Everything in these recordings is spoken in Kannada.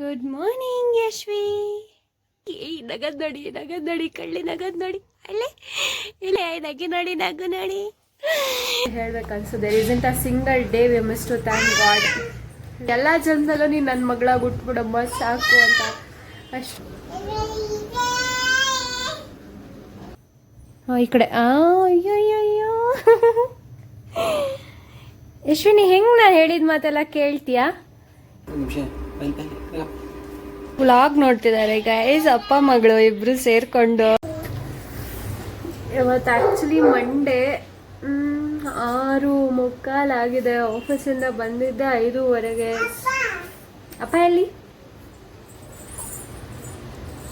ಗುಡ್ ಮಾರ್ನಿಂಗ್ ಯಶ್ವಿ ಏ ನಗದ್ ನೋಡಿ ನಗದ್ ನೋಡಿ ಕಳ್ಳಿ ನಗದ್ ನೋಡಿ. ಅಲ್ಲೇ ಇಲ್ಲ ನಗಿ ನೋಡಿ ನಗು ನೋಡಿ. ಹೇಳ್ಬೇಕು ಅನ್ಸುತ್ತೆ. Recent a single day we miss to thank god ಎಲ್ಲ ಜನ್ಮದಲ್ಲೂ ನೀನು ನನ್ನ ಮಗಳಾಗಿ ಹುಟ್ಬಿಡಮ್ಮ ಸಾಕು ಅಂತ. ಅಷ್ಟು. ಈ ಕಡೆ. ಆ ಅಯ್ಯೋ ಅಯ್ಯೋ ಅಯ್ಯೋ. ಯಶ್ವಿನಿ ಹೆಂಗೆ ನಾನು ಹೇಳಿದ ಮಾತೆಲ್ಲ ಕೇಳ್ತೀಯಾ? ನಿಮಿಷ. ವ್ಲಾಗ್ ನೋಡ್ತಿದ್ದಾರೆ ಗೈಸ್ ಅಪ್ಪ, ಮಗಳು ಇಬ್ರು ಸೇರ್ಕೊಂಡು. ಇವತ್ತು ಆ್ಯಕ್ಚುಲಿ ಮಂಡೇ ಆರು ಮುಕ್ಕಾಲಾಗಿದೆ ಆಫೀಸಿಂದ ಬಂದಿದ್ದೆ ಐದೂವರೆಗೆ. ಅಪ್ಪ, ಎಲ್ಲಿ?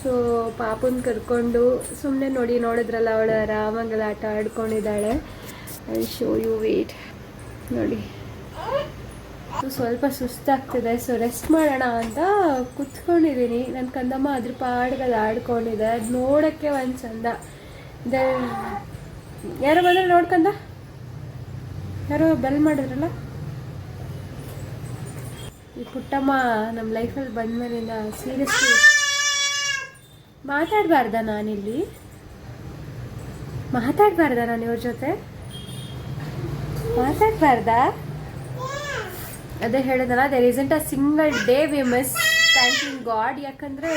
ಸೊ ಪಾಪನ್ ಕರ್ಕೊಂಡು ಸುಮ್ಮನೆ ನೋಡಿ ನೋಡಿದ್ರಲ್ಲ ಅವಳು ಆರಾಮಾಗೆಲ್ಲ ಆಟ ಆಡ್ಕೊಂಡಿದ್ದಾಳೆ. ಐ ಶೋ ಯು ವೇಟ್ ನೋಡಿ. ಸ್ವಲ್ಪ ಸುಸ್ತಾಗ್ತಿದೆ. ಸೊ ರೆಸ್ಟ್ ಮಾಡೋಣ ಅಂತ ಕುತ್ಕೊಂಡಿದ್ದೀನಿ. ನನ್ನ ಕಂದಮ್ಮ ಅದ್ರ ಪಾಡ್ಗಲ್ಲಿ ಆಡ್ಕೊಂಡಿದೆ. ಅದು ನೋಡೋಕ್ಕೆ ಒಂದು ಚಂದ. ದೆ ಯಾರೋ ಬಂದ್ರೆ ನೋಡ್ಕಂದ ಯಾರೋ ಬೆಲ್ ಮಾಡಿದ್ರಲ್ಲ? ಈ ಪುಟ್ಟಮ್ಮ ನಮ್ಮ ಲೈಫಲ್ಲಿ ಬಂದ್ಮೇಲಿಂದ ಸೀರಿಯಸ್ಲಿ ಮಾತಾಡಬಾರ್ದ ನಾನಿಲ್ಲಿ? ಮಾತಾಡಬಾರ್ದ ನಾನು ಇವ್ರ ಜೊತೆ? ಮಾತಾಡಬಾರ್ದಾ? ಅದೇ ಹೇಳಿದಲ್ಲ there isn't a single day we miss thanking god ಯಾಕಂದರೆ,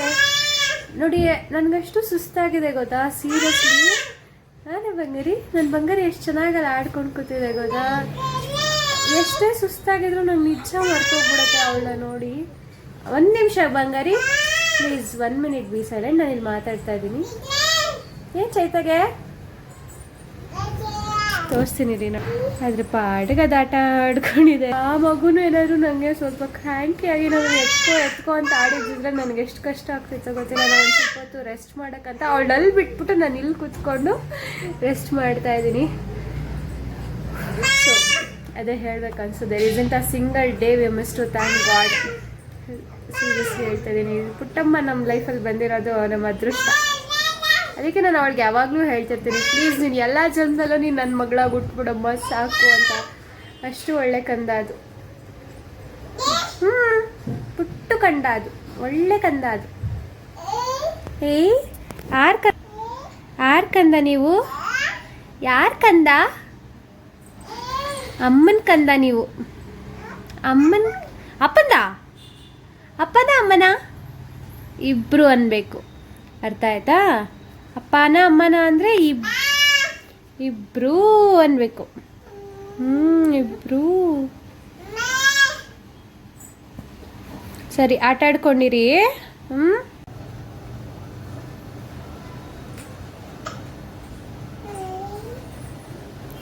ನೋಡಿ, ನನಗಷ್ಟು ಸುಸ್ತಾಗಿದೆ ಗೊತ್ತಾ? ಸೀರಿಯಸ್ಲಿ ನಾನೇ ಬಂಗಾರಿ ನನ್ನ ಬಂಗಾರಿ ಎಷ್ಟು ಚೆನ್ನಾಗಲ್ಲ ಆಡ್ಕೊಂಡು ಕೂತಿದೆ ಗೊತ್ತಾ? ಎಷ್ಟೇ ಸುಸ್ತಾಗಿದ್ರು ನಂಗೆ ನಿಜ ಮರ್ತೋಗ್ಬಿಡುತ್ತೆ ಅವಳನ್ನ ನೋಡಿ. ಒಂದು ನಿಮಿಷ ಬಂಗಾರಿ please one minute be silent ನಾನು ಇಲ್ಲಿ ಮಾತಾಡ್ತಾ ಇದ್ದೀನಿ. ಏನು ಚೈತಾಗೆ? ತೋರಿಸ್ತೀನಿ ರೀ ನಾನು ಅದ್ರ ಪಾಡಿಗೆ ಅದು ಆಟ ಆಡ್ಕೊಂಡಿದೆ. ಆ ಮಗುನು ಏನಾದ್ರು ನನಗೆ ಸ್ವಲ್ಪ ಕ್ರ್ಯಾಂಕಿ ಆಗಿ ನಾನು ಎತ್ಕೋ ಎತ್ಕೋ ಅಂತ ಆಡಿದ್ರೆ ನನಗೆ ಎಷ್ಟು ಕಷ್ಟ ಆಗ್ತಿತ್ತು ಗೊತ್ತಿಲ್ಲ. ನಾನು ಸ್ವಲ್ಪ ಹೊತ್ತು ರೆಸ್ಟ್ ಮಾಡೋಕ್ಕಂತ ಅವಳಲ್ಲಿ ಬಿಟ್ಬಿಟ್ಟು ನಾನು ಇಲ್ಲಿ ಕೂತ್ಕೊಂಡು ರೆಸ್ಟ್ ಮಾಡ್ತಾ ಇದ್ದೀನಿ. ಸೊ ಅದೇ ಹೇಳ್ಬೇಕು ಅನ್ಸುತ್ತೆ. ರೀಸೆಂಟ್ ಆ single day we miss to thank God seriously ಹೇಳ್ತಾ ಇದ್ದೀನಿ. ಪುಟ್ಟಮ್ಮ ನಮ್ಮ ಲೈಫಲ್ಲಿ ಬಂದಿರೋದು ನಮ್ಮ ಅದೃಷ್ಟ. ಅದಕ್ಕೆ ನಾನು ಅವಳಿಗೆ ಯಾವಾಗಲೂ ಹೇಳ್ತಿರ್ತೀನಿ ಪ್ಲೀಸ್ ನೀನು ಎಲ್ಲ ಜನ್ಮದಲ್ಲೂ ನೀನು ನನ್ನ ಮಗಳಾಗಿ ಹುಟ್ಬಿಡಮ್ಮ ಸಾಕು ಅಂತ. ಅಷ್ಟು ಒಳ್ಳೆ ಕಂದ ಅದು. ಹ್ಞೂ ಪುಟ್ಟು ಕಂದ ಅದು. ಒಳ್ಳೆ ಕಂದ ಅದು. ಏಯ್ ಆರ್ ಕ ಯಾರ್ ಕಂದ ನೀವು? ಯಾರ್ ಕಂದ? ಅಮ್ಮನ ಕಂದ ನೀವು. ಅಮ್ಮನ, ಅಪ್ಪಂದ? ಅಪ್ಪದ ಅಮ್ಮನ? ಇಬ್ರು ಅನ್ಬೇಕು. ಅರ್ಥ ಆಯ್ತಾ? ಅಪ್ಪನ, ಅಮ್ಮನ ಅಂದರೆ ಇಬ್, ಇಬ್ರು ಅನ್ಬೇಕು. ಹ್ಞೂ ಇಬ್ರು. ಸರಿ, ಆಟ ಆಡ್ಕೊಂಡಿರಿ. ಹ್ಞೂ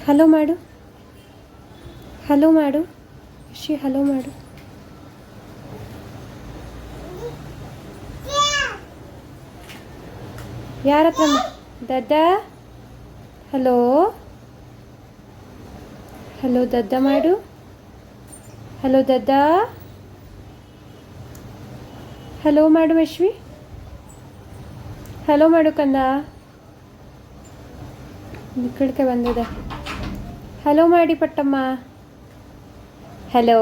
ಹಲೋ ಮಾಡು. ಹಲೋ ಮಾಡು. ಖುಷಿ ಹಲೋ ಮಾಡು. ಯಾರ ಹತ್ರ ದದ್ದ? ಹಲೋ? ಹಲೋ, ದದ್ದ ಮಾಡು. ಹಲೋ, ದದ್ದ? ಹಲೋ ಮಾಡು ಯಶ್ವಿ ಹಲೋ ಮಾಡು ಕಂದ. ನಿಕ್ಕಳಿಕೆ ಬಂದಿದೆ. ಹಲೋ ಮಾಡಿ ಪಟ್ಟಮ್ಮ. ಹಲೋ?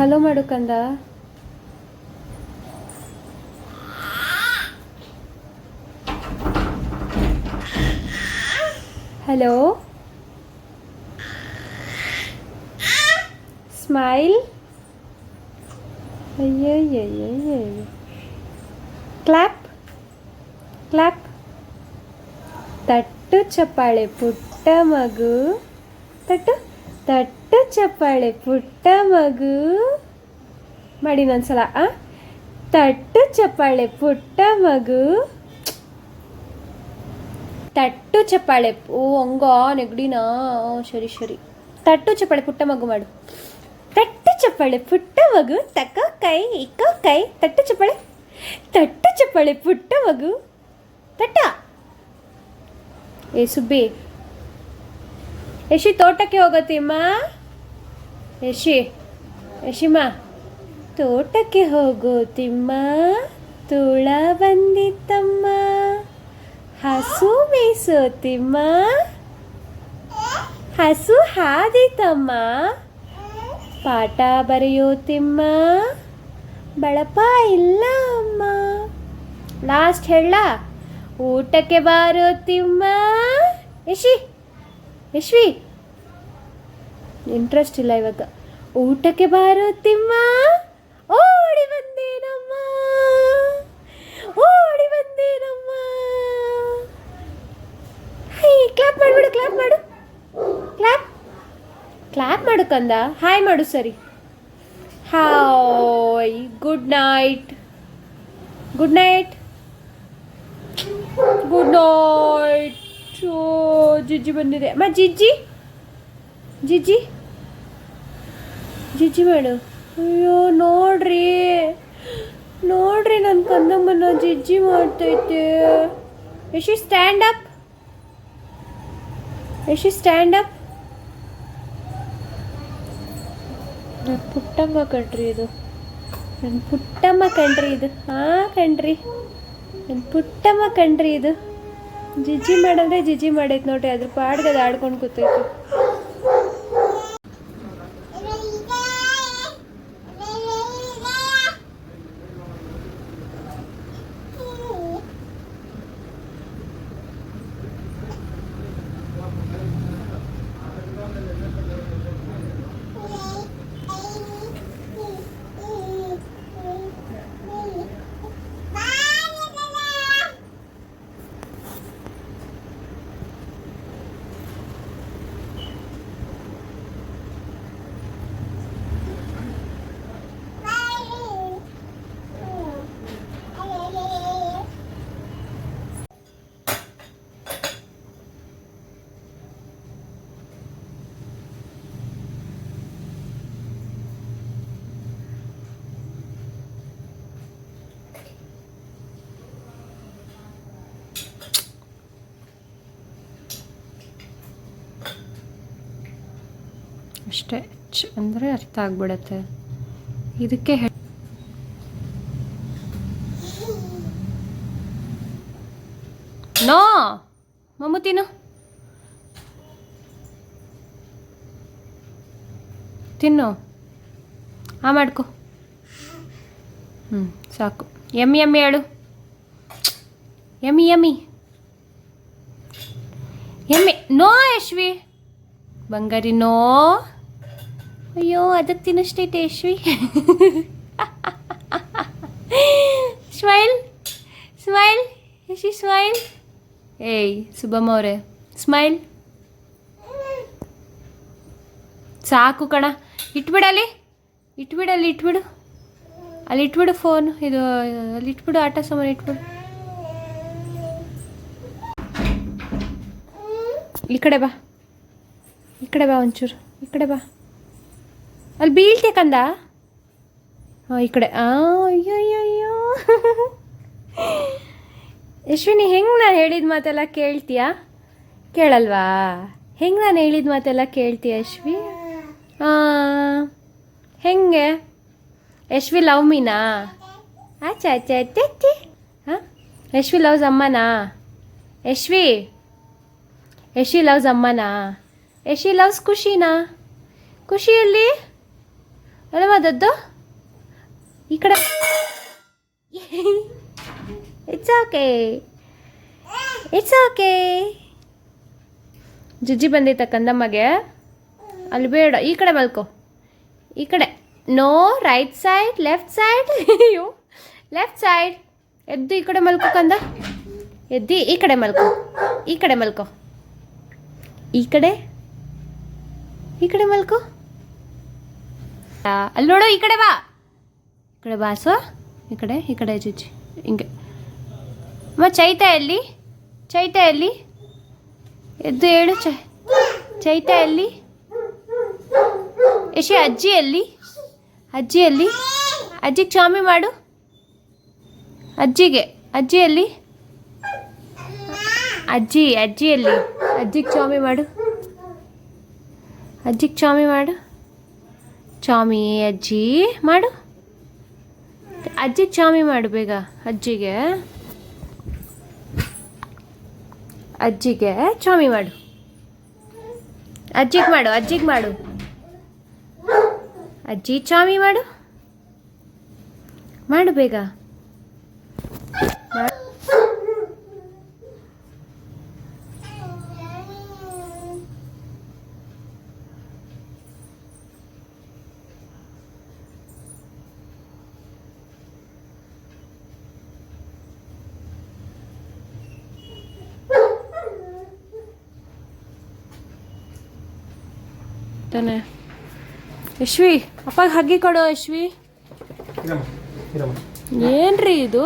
ಹಲೋ ಮಾಡು ಕಂದ ಹಲೋ ಸ್ಮೈಲ್ ಅಯ್ಯಯ್ಯಯ್ಯಯ್ಯ ಕ್ಲಾಪ್ ಕ್ಲಾಪ್ ತಟ್ಟು ಚಪ್ಪಾಳೆ ಪುಟ್ಟ ಮಗು ತಟ್ಟು ತಟ್ಟು ಚಪ್ಪಾಳೆ ಪುಟ್ಟ ಮಗು ಮಾಡಿ ಇನ್ನೊಂದ್ಸಲ ಆ ತಟ್ಟು ಚಪ್ಪಾಳೆ ಪುಟ್ಟ ಮಗು ತಟ್ಟು ಚಪ್ಪಾಳೆ ಓ ಹಂಗ ನೆಗಡಿನಾ ಓ, ಸರಿ ಸರಿ ತಟ್ಟು ಚಪ್ಪಾಳೆ ಪುಟ್ಟ ಮಗು ಮಾಡು ತಟ್ಟು ಚಪ್ಪಾಳೆ ಪುಟ್ಟ ಮಗು ತಕ್ಕ ಕೈ ಇಕ್ಕ ಕೈ ತಟ್ಟು ಚಪ್ಪಾಳೆ ತಟ್ಟು ಚಪ್ಪಾಳೆ ಪುಟ್ಟ ಮಗು ತಟ್ಟ ಏ ಸುಬ್ಬಿ ಯಶಿ, ತೋಟಕ್ಕೆ ಹೋಗತಿಮ್ಮ ಯಶಿ ಯಶಿಮ್ಮ ತೋಟಕ್ಕೆ ಹೋಗೋತಿಮ್ಮ ತುಳ ಬಂದಿತ್ತಮ್ಮ. ಹಸು ಮೇಸೋತಿಮ್ಮ ಹಸು ಹಾದಿತಮ್ಮ ಪಾಠ ಬರೆಯೋತಿಮ್ಮ ಬಳಪ ಇಲ್ಲ ಅಮ್ಮ. ಲಾಸ್ಟ್ ಹೇಳ. ಊಟಕ್ಕೆ ಬಾರೋತಿಮ್ಮ ಯಶಿ. ಯಶ್ವಿ ಇಂಟ್ರೆಸ್ಟ್ ಇಲ್ಲ ಇವಾಗ. ಊಟಕ್ಕೆ ಬಾರೋ ತಿಮ್ಮ ಓಡಿ ಬಂದೇನಮ್ಮ ಓಡಿ ಬಂದೇನಮ್ಮ ಹೈ ಕ್ಲಾಪ್ ಮಾಡ್ಬಿಡು ಕ್ಲಾಪ್ ಮಾಡು. ಕ್ಲಾಪ್ ಕ್ಲಾಪ್ ಮಾಡು ಕಂದ. ಹಾಯ್ ಮಾಡು ಸರಿ. Hi good night good night good night ಜಿಜ್ಜಿ ಬಂದಿದೆ. ಅಮ್ಮ ಜಿಜ್ಜಿ ಜಿಜ್ಜಿ ಜಿಜ್ಜಿ ಮಾಡು ಅಯ್ಯೋ, ನೋಡ್ರಿ. ನೋಡ್ರಿ ನನ್ನ ಕಂದಮ್ಮನ ಜಿಜ್ಜಿ ಮಾಡ್ತೈತೆ. Yashi stand up Yashi stand up ನನ್ನ ಪುಟ್ಟಮ್ಮ ಕಣ್ರಿ ಇದು. ನನ್ನ ಪುಟ್ಟಮ್ಮ ಕಣ್ರಿ ಇದು. ಹಾಂ ಕಣ್ರಿ. ನನ್ನ ಪುಟ್ಟಮ್ಮ ಕಣ್ರಿ ಇದು. ಜಿಜ್ಜಿ ಮಾಡಂದ್ರೆ ಜಿಜಿ ಮಾಡೈತೆ ನೋಡ್ರಿ ಅದ್ರ ಪಾಡ್ಗೆ ಅದು ಆಡ್ಕೊಂಡು ಕೂತೈತಿ. ಅಷ್ಟೇ. ಚ್ ಅಂದರೆ ಅರ್ಥ ಆಗ್ಬಿಡತ್ತೆ. ಇದಕ್ಕೆ ನೋ! ಮಮ್ಮು ತಿನ್ನು. ಆ ಮಾಡ್ಕೊ. ಹ್ಞೂ ಸಾಕು. ಎಮ್ಮಿ ಎಮ್ಮಿ ಹೇಳು. ಎಮ್ಮಿ ಎಮ್ಮಿ. ಎಮ್ಮಿ, ನೋ, ಯಶ್ವಿ. ಬಂಗಾರಿ, ನೋ. ಅಯ್ಯೋ ಅದಕ್ಕೆ ತಿನ್ನಷ್ಟೈತೆ Yashvi smile smile Yashi smile. ಏಯ್, ಸುಬ್ಬಮ್ಮ ಅವರೇ, ಸ್ಮೈಲ್. ಸಾಕು ಕಣ ಇಟ್ಬಿಡಲ್ಲಿ ಇಟ್ಬಿಡಲ್ಲಿ ಇಟ್ಬಿಡು ಅಲ್ಲಿ, ಇಟ್ಬಿಡು. ಫೋನ್ ಇದು, ಅಲ್ಲಿ ಇಟ್ಬಿಡು ಆಟ ಸಾಮಾನು, ಇಟ್ಬಿಡು. ಈ ಕಡೆ ಬಾ, ಈ ಕಡೆ ಬಾ ಒಂಚೂರು, ಈ ಕಡೆ ಬಾ. ಅಲ್ಲಿ ಬೀಳ್ತೆ ಕಂದ? ಹಾಂ ಈ ಕಡೆ. ಅಯ್ಯೋ ಅಯ್ಯೋ ಯಶ್ವಿನಿ, ಹೆಂಗೆ ನಾನು ಹೇಳಿದ ಮಾತೆಲ್ಲ ಕೇಳ್ತೀಯಾ? ಕೇಳಲ್ವಾ? ಹೆಂಗೆ ನಾನು ಹೇಳಿದ ಮಾತೆಲ್ಲ ಕೇಳ್ತೀಯ, ಯಶ್ವಿ? ಹೆಂಗೆ? ಯಶ್ವಿ ಲವ್ ಮೀನಾ? ಆಚೆ ಆಚೆ ಆಚೆ ಹಾಂ ಯಶ್ವಿ ಲವ್ಸ್ ಅಮ್ಮನಾ? ಯಶ್ವಿ ಯಶಿ ಲವ್ಸ್ ಅಮ್ಮನಾ? ಯಶಿ ಲವ್ಸ್ ಖುಷಿನಾ? ಖುಷಿಯಲ್ಲಿ? ದದ್ದು ಈ ಕಡೆ ಇಟ್ಸ್ ಓಕೆ ಇಟ್ಸ್ ಓಕೆ ಜುಜ್ಜಿ ಬಂದೈತ ಕಂದಮ್ಮಗೆ. ಅಲ್ಲಿ ಬೇಡ, ಈ ಕಡೆ ಮಲ್ಕೋ. ಈ ಕಡೆ. No right side left side you left side ಎದ್ದು ಈ ಕಡೆ ಮಲ್ಕೋ ಕಂದ. ಎದ್ದಿ ಈ ಕಡೆ ಮಲ್ಕೋ. ಈ ಕಡೆ ಮಲ್ಕೋ. ಈ ಕಡೆ. ಈ ಕಡೆ ಮಲ್ಕೋ. ಅಲ್ಲಿ ನೋಡು, ಈ ಕಡೆ ಬಾ. ಈ ಕಡೆ ಬಾಸು ಈ ಕಡೆ ಈ ಕಡೆ ಚುಚ್ಚಿ. ಹಿಂಗೆ. ಅಮ್ಮ, ಚೈತ ಎಲ್ಲಿ? ಚೈತ ಎಲ್ಲಿ? ಎದ್ದು ಹೇಳು, ಚೈ. ಚೈತ ಎಲ್ಲಿ? ಯಶಿ, ಅಜ್ಜಿ ಎಲ್ಲಿ? ಅಜ್ಜಿ ಎಲ್ಲಿ? ಅಜ್ಜಿಗೆ ಚಾಮಿ ಮಾಡು. ಅಜ್ಜಿಗೆ. ಅಜ್ಜಿ ಎಲ್ಲಿ? ಅಜ್ಜಿ ಅಜ್ಜಿ ಎಲ್ಲಿ? ಅಜ್ಜಿಗೆ ಚಾಮಿ ಮಾಡು. ಅಜ್ಜಿಗೆ ಚಾಮಿ ಮಾಡು. ಚಾಮಿ ಅಜ್ಜಿ ಮಾಡು. ಅಜ್ಜಿ ಚಾಮಿ ಮಾಡು ಬೇಗ, ಅಜ್ಜಿಗೆ. ಅಜ್ಜಿಗೆ ಚಾಮಿ ಮಾಡು. ಅಜ್ಜಿಗೆ ಮಾಡು ಅಜ್ಜಿಗೆ ಮಾಡು. ಅಜ್ಜಿ ಚಾಮಿ ಮಾಡು. ಮಾಡು ಬೇಗ. ತಾನೆ. ಯಶ್ವಿ ಅಪ್ಪ ಹಗ್ಗಿ ಕೊಡು ಯಶ್ವಿ. ಏನ್ರಿ ಇದು?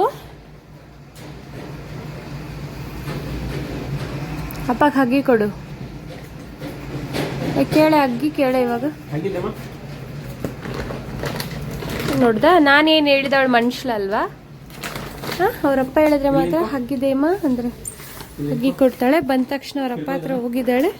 ಅಪ್ಪಗೆ ಹಗ್ಗಿ ಕೊಡು. ಕೇಳೆ ಹಗ್ಗಿ ಕೇಳೆ ಇವಾಗ. ನೋಡ್ದ ನಾನೇನು ಹೇಳಿದವಳು ಮನುಷ್ಯಲಲ್ವಾ ಹಾಂ ಅವರಪ್ಪ ಹೇಳಿದ್ರೆ ಮಾತ್ರ ಹಗ್ಗಿದೇಮ್ಮ ಅಂದ್ರೆ ಹಗ್ಗಿ ಕೊಡ್ತಾಳೆ. ಬಂದ ತಕ್ಷಣ ಅವರಪ್ಪ ಹತ್ರ ಹೋಗಿದ್ದಾಳೆ.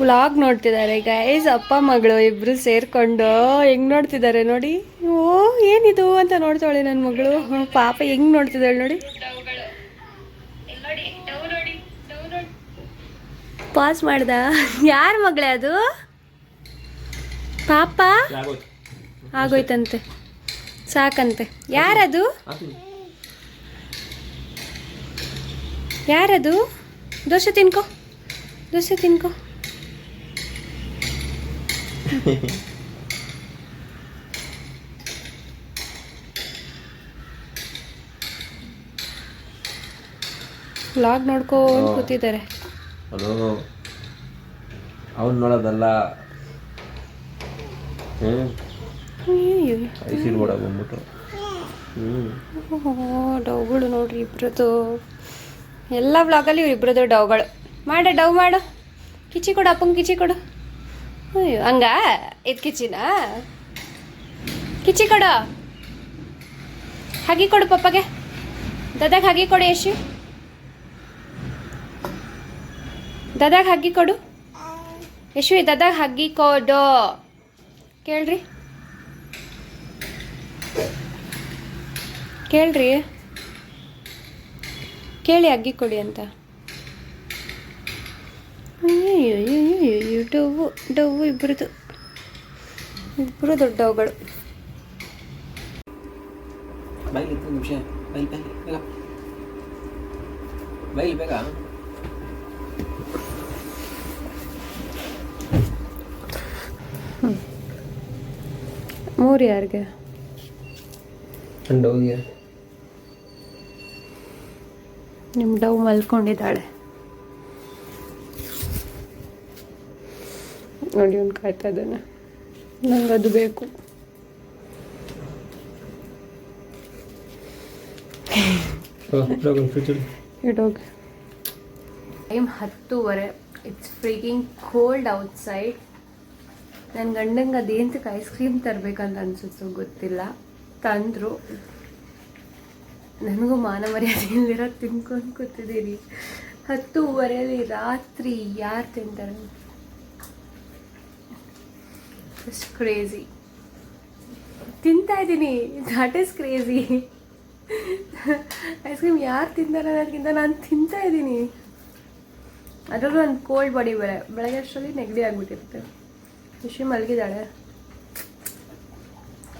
ವ್ಲಾಗ್ ನೋಡ್ತಿದ್ದಾರೆ ಗೈಸ್ ಅಪ್ಪ, ಮಗಳು ಇಬ್ರು ಸೇರ್ಕೊಂಡು, ಹೆಂಗ್ ನೋಡ್ತಿದ್ದಾರೆ ನೋಡಿ. ಓ, ಏನಿದು ಅಂತ ನೋಡ್ತಾಳೆ ನನ್ನ ಮಗಳು. ಪಾಪ ಹೆಂಗ್ ನೋಡ್ತಿದ್ದಾಳೆ ನೋಡಿ. ಪಾಸ್ ಮಾಡ್ದ. ಯಾರ ಮಗಳೇ ಅದು? ಪಾಪ? ಆಗೋಯ್ತು ಆಗೋಯ್ತಂತೆ. ಸಾಕಂತೆ. ಯಾರದು? ಯಾರದು? ದೋಸೆ ತಿನ್ಕೋ. ದೋಸೆ ತಿನ್ಕೋ. ವ್ಲಾಗ್ ನೋಡ್ಕೊಂಡು ಕೂತಿದ್ದಾರೆ. ಹಲೋ ಅವ್ನು ನೋಡೋದಲ್ಲ. ಬಂದ್ಬಿಟ್ಟು ಡವ್ಗಳು ನೋಡ್ರಿ ಇಬ್ರದ್ದು. ಎಲ್ಲ ವ್ಲಾಗಲ್ಲಿ ಇಬ್ರದ್ದು ಡವ್ಗಳು. ಮಾಡ ಡವ್ ಮಾಡು. ಕಿಚಿ ಕೊಡು ಅಪ್ಪಂಗೆ ಕಿಚಿ ಕೊಡು. ಅಯ್ಯೋ, ಹಂಗ? ಇದು ಕಿಚಿನಾ? ಕಿಚಿ ಕೊಡು. ಹಾಗೆ ಕೊಡು ಪಪ್ಪಗೆ. ದದಾಗ ಹಾಗೆ ಕೊಡು, ಯಶು. ದದಾಗ ಹಗ್ಗಿ ಕೊಡು. ಯಶು ದದಾಗ ಹಗ್ಗಿ ಕೊಡು. ಕೇಳ್ರಿ. ಕೇಳ್ರಿ. ಕೇಳಿ ಅಗ್ಗಿ ಕೊಡಿ ಅಂತ. ಡವ್ವು ಡವ್ವು ಇಬ್ಬರದು ಇಬ್ಬರು ದೊಡ್ಡವುಗಳು. ಬೈಲಿ ನಿಮಿಷ. ಬೈಲಿ ಬೈಲಿ ಬೇಗ. ಬೈಲಿ ಬೇಗ. ಮೂರು ಯಾರಿಗೆ? ನಿಮ್ಮ ಡವ್ ಮಲ್ಕೊಂಡಿದ್ದಾಳೆ. ನೋಡಿ ಅವ್ನು ಕಾಯ್ತಾ ಇದ್ದಾನೆ. ನಂಗೆ ಅದು ಬೇಕು. ಇಡೋಗಿ ಟೈಮ್ ಹತ್ತುವರೆ. ಇಟ್ಸ್ ಫ್ರೀಕಿಂಗ್ ಕೋಲ್ಡ್ ಔಟ್ಸೈಡ್ ನನ್ನ ಗಂಡಂಗೆ ಅದೇಂತಕ್ಕೆ ಐಸ್ ಕ್ರೀಮ್ ತರಬೇಕಂತ ಅನ್ಸುತ್ತೋ ಗೊತ್ತಿಲ್ಲ. ತಂದರು. ನನಗೂ ಮಾನ ಮರ್ಯಾದೆ ಇಲ್ದಿರ ತಿನ್ಕೊಂಡು ಕೂತಿದ್ದೀರಿ ಹತ್ತುವರೆಯಲ್ಲಿ ರಾತ್ರಿ ಯಾರು ತಿಂತಾರೆ? ಜಸ್ಟ್ ಕ್ರೇಜಿ ತಿಂತಾ ಇದ್ದೀನಿ. That is crazy ice cream ಯಾರು ತಿಂತಾರೆ ಅನ್ನೋದಕ್ಕಿಂತ ನಾನು ತಿಂತಾ ಇದ್ದೀನಿ. ಅದರಲ್ಲೂ ನನ್ನ ಕೋಲ್ಡ್ ಬಾಡಿ ಬೇರೆ. ಬೆಳಗ್ಗೆ ಅಷ್ಟರಲ್ಲಿ ನೆಗಡಿ ಆಗಿಬಿಟ್ಟಿರುತ್ತೆ. ಖುಷಿ ಮಲಗಿದ್ದಾಳೆ.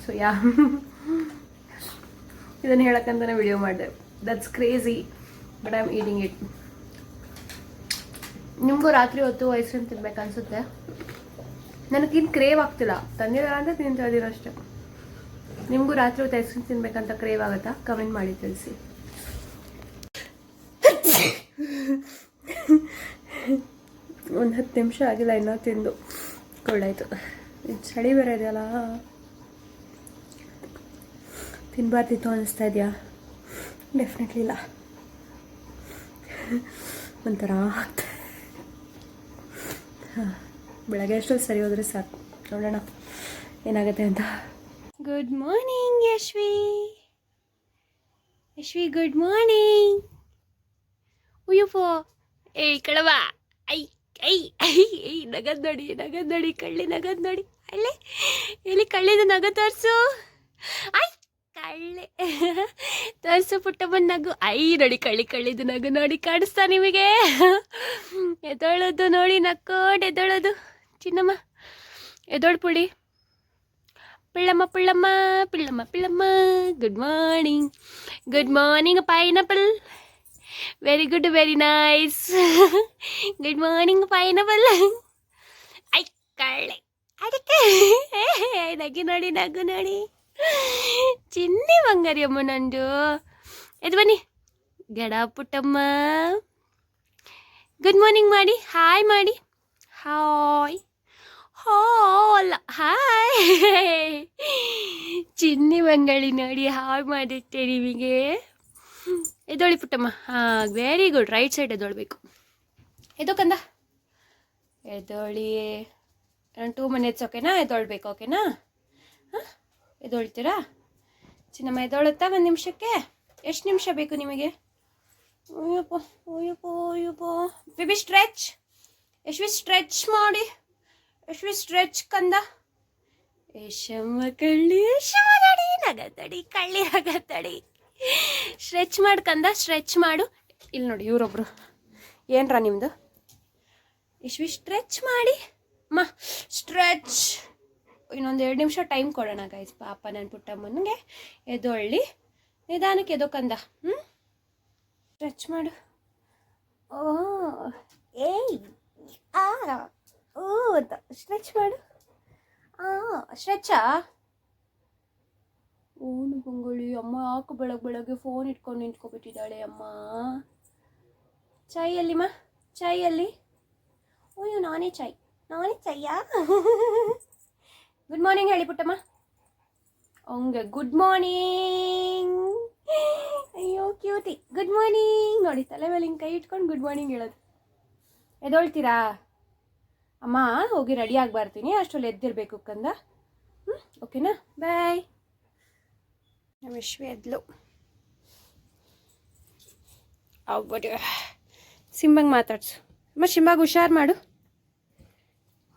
So yeah. ಇದನ್ನು ಹೇಳಕ್ಕಂತಾನೆ ವಿಡಿಯೋ ಮಾಡಿದೆ. That's crazy but I am eating it ನಿಮಗೂ ರಾತ್ರಿ ಹೊತ್ತು ಐಸ್ ಕ್ರೀಮ್ ತಿನ್ಬೇಕು ಅನ್ಸುತ್ತೆ? ನನಗಿನ್ನು ಕ್ರೇವ್ ಆಗ್ತಿಲ್ಲ. ತಂದಿರಲ್ಲ ಅಂತ ತಿಂತಾ ಅಷ್ಟೇ. ನಿಮಗೂ ರಾತ್ರಿ ಹೊತ್ತು ಐಸ್ ಕ್ರೀಮ್ ತಿನ್ಬೇಕಂತ ಕ್ರೇವ್ ಆಗುತ್ತಾ? ಕಮೆಂಟ್ ಮಾಡಿ ತಿಳಿಸಿ. ಒಂದು ಹತ್ತು ನಿಮಿಷ ಆಗಿಲ್ಲ, ಇನ್ನೂ ತಿಂದು. ಕೊಡಾಯ್ತು ಇದು ಚಳಿ ಬೇರೆ ಇದೆಯಲ್ಲ. ತಿನ್ಬಾರ್ದಿತ್ತು ಅನಿಸ್ತಾ ಇದೆಯಾ? ಡೆಫಿನೆಟ್ಲಿ ಇಲ್ಲ. ಒಂಥರ ಹಾಂ. ಬೆಳಗ್ಗೆ ಅಷ್ಟೊಂದು ಸರಿ ಹೋದರೆ ಸಾಕು. ನೋಡೋಣ ಏನಾಗುತ್ತೆ ಅಂತ. Good morning Yashvi. Yashvi good morning ಉಯ್ಯಫೋ ಏಯ್ ಕಳವ ಐ ಐ ಐ ಐ, ನಗದ್ ನೋಡಿ ನಗದ್ ನೋಡಿ, ಕಳ್ಳಿ ನಗದ್ ನೋಡಿ. ಅಲ್ಲೇ, ಎಲ್ಲಿ ಕಳ್ಳಿದ ನಗ ತೋರಿಸು? ಐ, ಕಳ್ಳೆ. ತೋರಿಸು ಪುಟ್ಟಮ್ಮನ ನಗು. ಐ, ನೋಡಿ, ಕಳ್ಳಿ, ಕಳ್ಳಿದು ನಗು ನೋಡಿ ಕಾಣಿಸ್ತಾ ನಿಮಗೆ. ಎದೊಳೋದು ನೋಡಿ ನಕ್ಕೋಡ್ ಎದೊಳೋದು. ಚಿನ್ನಮ್ಮ ಎದೊಳ್ ಪುಳಿ ಪಿಳ್ಳಮ್ಮ ಪಿಳ್ಳಮ್ಮ ಪಿಳ್ಳಮ್ಮ ಪಿಳ್ಳಮ್ಮ good morning good morning pineapple very good very nice good morning pineapple I ಕಳ್ಳೆ ಅದಕ್ಕೆ ನಗು ನೋಡಿ ನಗು ನೋಡಿ ಚಿನ್ನಿ ಬಂಗಾರಿ ಅಮ್ಮ ನಂದು ಎದು ಬನ್ನಿ ಗಡ ಪುಟ್ಟಮ್ಮ ಗುಡ್ ಮಾರ್ನಿಂಗ್ ಮಾಡಿ ಹಾಯ್ ಮಾಡಿ ಹಾಯ್ ಚಿನ್ನಿ ಮಂಗಳಿ ನೋಡಿ ಹಾಯ್ ಮಾಡುತ್ತೆ ನಿಮಗೆ? ಎದೊಳಿ ಪುಟ್ಟಮ್ಮ. ಹಾಂ ವೆರಿ ಗುಡ್ ರೈಟ್ ಸೈಡ್ ಎದೊಳ್ಬೇಕು ಎದೋ ಕಂದ. ಎದೊಳಿ ಟೂ ಮಿನಿಟ್ಸ್ ಓಕೆನಾ ಎದೊಳ್ಬೇಕು ಓಕೆನಾ ಹಾಂ ಎದೊಳ್ತೀರಾ ಚಿನ್ನಮ್ಮ ಎದೊಳುತ್ತಾ ಒಂದು ನಿಮಿಷಕ್ಕೆ? ಎಷ್ಟು ನಿಮಿಷ ಬೇಕು ನಿಮಗೆ? ಅಯ್ಯಪ್ಪ ಅಯ್ಯಪ್ಪ ಅಯ್ಯಪ್ಪ ಬೇಬಿ ಸ್ಟ್ರೆಚ್. ಎಷ್ಟು ಸ್ಟ್ರೆಚ್ ಮಾಡಿ. ಯಶ್ವಿ ಸ್ಟ್ರೆಚ್ ಕಂದ. ಯಶಮ್ಮ ಕಳ್ಳಿ ಯಶಮ್ಮ ನಡಿ ನಗತಡಿ ಕಳ್ಳಿ ನಗತಡಿ ಸ್ಟ್ರೆಚ್ ಮಾಡ್ಕಂದ ಸ್ಟ್ರೆಚ್ ಮಾಡು. ಇಲ್ಲಿ ನೋಡಿ ಇವರೊಬ್ರು. ಏನ್ರ ನಿಮ್ಮದು ಯಶ್ವಿ ಸ್ಟ್ರೆಚ್ ಮಾಡಿ. ಅಮ್ಮ ಸ್ಟ್ರೆಚ್. ಇನ್ನೊಂದು ಎರಡು ನಿಮಿಷ ಟೈಮ್ ಕೊಡೋಣ ಗೈಸ್ ಪಾಪ ನನ್ನ ಪುಟ್ಟಮ್ಮನಿಗೆ. ಎದೊಳ್ಳಿ. ನಿಧಾನಕ್ಕೆ ಎದೋಕಂದ ಹ್ಞೂ ಸ್ಟ್ರೆಚ್ ಮಾಡು ಓ ಏಯ್ ಆ ಓ ಅಂತ ಸ್ಟ್ರೆಚ್ ಮಾಡು. ಸ್ಟ್ರೆಚ್ಚಾ ಓನು ಬಂಗುಳಿ ಅಮ್ಮ ಯಾಕೆ ಬೆಳಗ್ಗೆ ಬೆಳಗ್ಗೆ ಫೋನ್ ಇಟ್ಕೊಂಡು ನಿಂತ್ಕೊಬಿಟ್ಟಿದ್ದಾಳೆ ಅಮ್ಮ? ಚಾಯ್ ಮಾ ಚಾಯ್ ಅಲ್ಲಿ. ಅಯ್ಯೋ ನಾನೇ ಚಾಯ್, ನಾನೇ ಚಾಯ್ಯಾ? ಗುಡ್ ಮಾರ್ನಿಂಗ್ ಹೇಳಿ ಪುಟ್ಟಮ್ಮ. ಹಂಗೆ ಗುಡ್ ಮಾರ್ನಿಂಗ್ ಅಯ್ಯೋ ಕ್ಯೂತಿ ಗುಡ್ ಮಾರ್ನಿಂಗ್ ನೋಡಿ, ತಲೆ ಮೇಲೆ ಹಿಂಗೆ ಕೈ ಇಟ್ಕೊಂಡು ಗುಡ್ ಮಾರ್ನಿಂಗ್ ಹೇಳೋದು. ಎದೊಳ್ತೀರಾ? ಅಮ್ಮ ಹೋಗಿ ರೆಡಿ ಆಗಿ ಬರ್ತೀನಿ ಅಷ್ಟರಲ್ಲಿ ಎದ್ದಿರ್ಬೇಕು ಕಂದ. ಹ್ಞೂ ಓಕೆನಾ ಬಾಯ್ ನಮ್ಮ ವಿಶ್ವ ಎದ್ಲು. ಆಗ್ಬೋದು ಸಿಂಬಂಗೆ ಮಾತಾಡ್ಸು. ಅಮ್ಮ ಸಿಂಬಾಗ ಹುಷಾರು ಮಾಡು.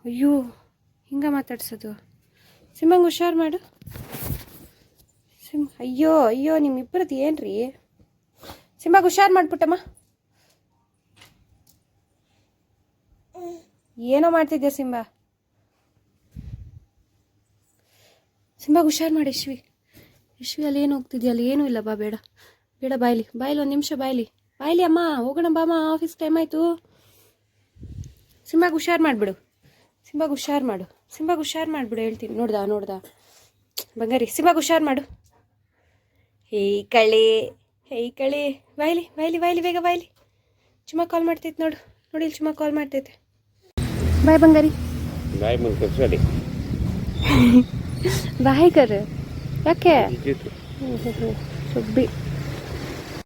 ಅಯ್ಯೋ ಹಿಂಗೆ ಮಾತಾಡ್ಸೋದು. ಸಿಂಬಂಗೆ ಹುಷಾರು ಮಾಡು. ಸಿಂ ಅಯ್ಯೋ ಅಯ್ಯೋ ನಿಮ್ಮಿಬ್ಬರದ್ದು ಏನ್ರಿ? ಸಿಂಬಾಗ ಹುಷಾರು ಮಾಡ್ಬಿಟ್ಟಮ್ಮ. ಏನೋ ಮಾಡ್ತಿದ್ದೆ ಸಿಂಬ. ಸಿಂಬಾಗ ಹುಷಾರು ಮಾಡಿ ಯಶ್ವಿ. ಯಶ್ವಿ, ಅಲ್ಲಿ ಏನು ಹೋಗ್ತಿದ್ಯಾ? ಅಲ್ಲಿ ಏನೂ ಇಲ್ಲ ಬಾ, ಬೇಡ. ಬೇಡ, ಬಾಯ್ಲಿ. ಬಾಯ್ಲಿ, ಒಂದು ನಿಮಿಷ ಬಾಯ್ಲಿ. ಬಾಯ್ಲಿ ಅಮ್ಮ, ಹೋಗೋಣ ಬಾಮ್ಮ ಆಫೀಸ್ ಟೈಮ್ ಆಯಿತು. ಸಿಂಬಾಗ ಹುಷಾರು ಮಾಡಿಬಿಡು. ಸಿಂಬಾಗ ಹುಷಾರು ಮಾಡು. ಸಿಂಬಾಗ ಹುಷಾರು ಮಾಡಿಬಿಡು, ಹೇಳ್ತೀನಿ. ನೋಡ್ದ ನೋಡ್ದ? ಬಂಗಾರಿ, ಸಿಂಬಾಗ ಹುಷಾರು ಮಾಡು. ಹೇ ಕಳೆ ಹೇ ಕಳೆ. ಬಾಯ್ಲಿ ಬಾಯ್ಲಿ ಬಾಯ್ಲಿ, ಬೇಗ ಬಾಯ್ಲಿ. ಚುಮ್ಮ ಕಾಲ್ ಮಾಡ್ತೈತೆ ನೋಡು. ನೋಡಿ ಇಲ್ಲಿ ಚುಮ್ಮ ಕಾಲ್ ಮಾಡ್ತೈತೆ. ಬಾಯ್ ಬಂಗಾರಿ ಬಾಯ್ ಮುಂದೆ ಸರಿ ಬಾಯ್ ಕರ್ ಯಾಕೆ ಸುಬ್ಬಿ